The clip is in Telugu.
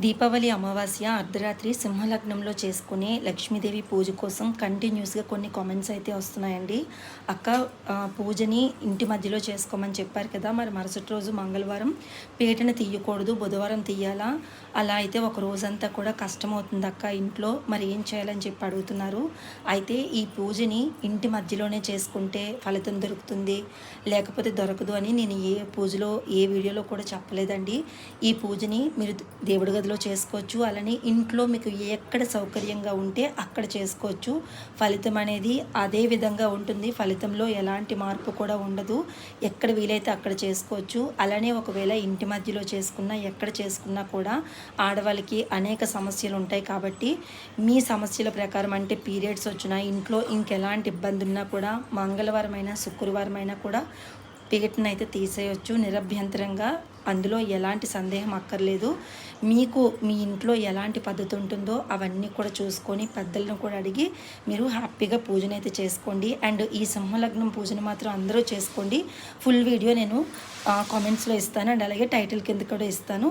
దీపావళి అమావాస్య అర్ధరాత్రి సింహలగ్నంలో చేసుకునే లక్ష్మీదేవి పూజ కోసం కంటిన్యూస్గా కొన్ని కామెంట్స్ అయితే వస్తున్నాయండి. అక్క పూజని ఇంటి మధ్యలో చేసుకోమని చెప్పారు కదా మరి మరుసటి రోజు మంగళవారం పీటను తీయకూడదు బుధవారం తీయాలా? అలా అయితే ఒక రోజంతా కూడా కష్టమవుతుంది అక్క ఇంట్లో మరి ఏం చేయాలని చెప్పి అడుగుతున్నారు. అయితే ఈ పూజని ఇంటి మధ్యలోనే చేసుకుంటే ఫలితం దొరుకుతుంది లేకపోతే దొరకదు అని నేను ఏ పూజలో ఏ వీడియోలో కూడా చెప్పలేదండి. ఈ పూజని మీరు దేవుడి గదిలో చేసుకోవచ్చు. అలానే ఇంట్లో మీకు ఎక్కడ సౌకర్యంగా ఉంటే అక్కడ చేసుకోవచ్చు. ఫలితం అనేది అదే విధంగా ఉంటుంది. ఫలితంలో ఎలాంటి మార్పు కూడా ఉండదు. ఎక్కడ వీలైతే అక్కడ చేసుకోవచ్చు. అలానే ఒకవేళ ఇంటి మధ్యలో చేసుకున్నా ఎక్కడ చేసుకున్నా కూడా ఆడవాళ్ళకి అనేక సమస్యలు ఉంటాయి కాబట్టి మీ సమస్యల ప్రకారం అంటే పీరియడ్స్ వచ్చినా ఇంట్లో ఇంకెలాంటి ఇబ్బంది ఉన్నా కూడా మంగళవారం అయినా శుక్రవారం అయినా కూడా టికెట్ని అయితే తీసేయొచ్చు నిరభ్యంతరంగా. అందులో ఎలాంటి సందేహం అక్కర్లేదు. మీకు మీ ఇంట్లో ఎలాంటి పద్ధతి ఉంటుందో అవన్నీ కూడా చూసుకొని పెద్దలను కూడా అడిగి మీరు హ్యాపీగా పూజను అయితే చేసుకోండి. అండ్ ఈ సింహలగ్నం పూజను మాత్రం అందరూ చేసుకోండి. ఫుల్ వీడియో నేను కామెంట్స్లో ఇస్తాను. అండ్ అలాగే టైటిల్ కింద కూడా ఇస్తాను.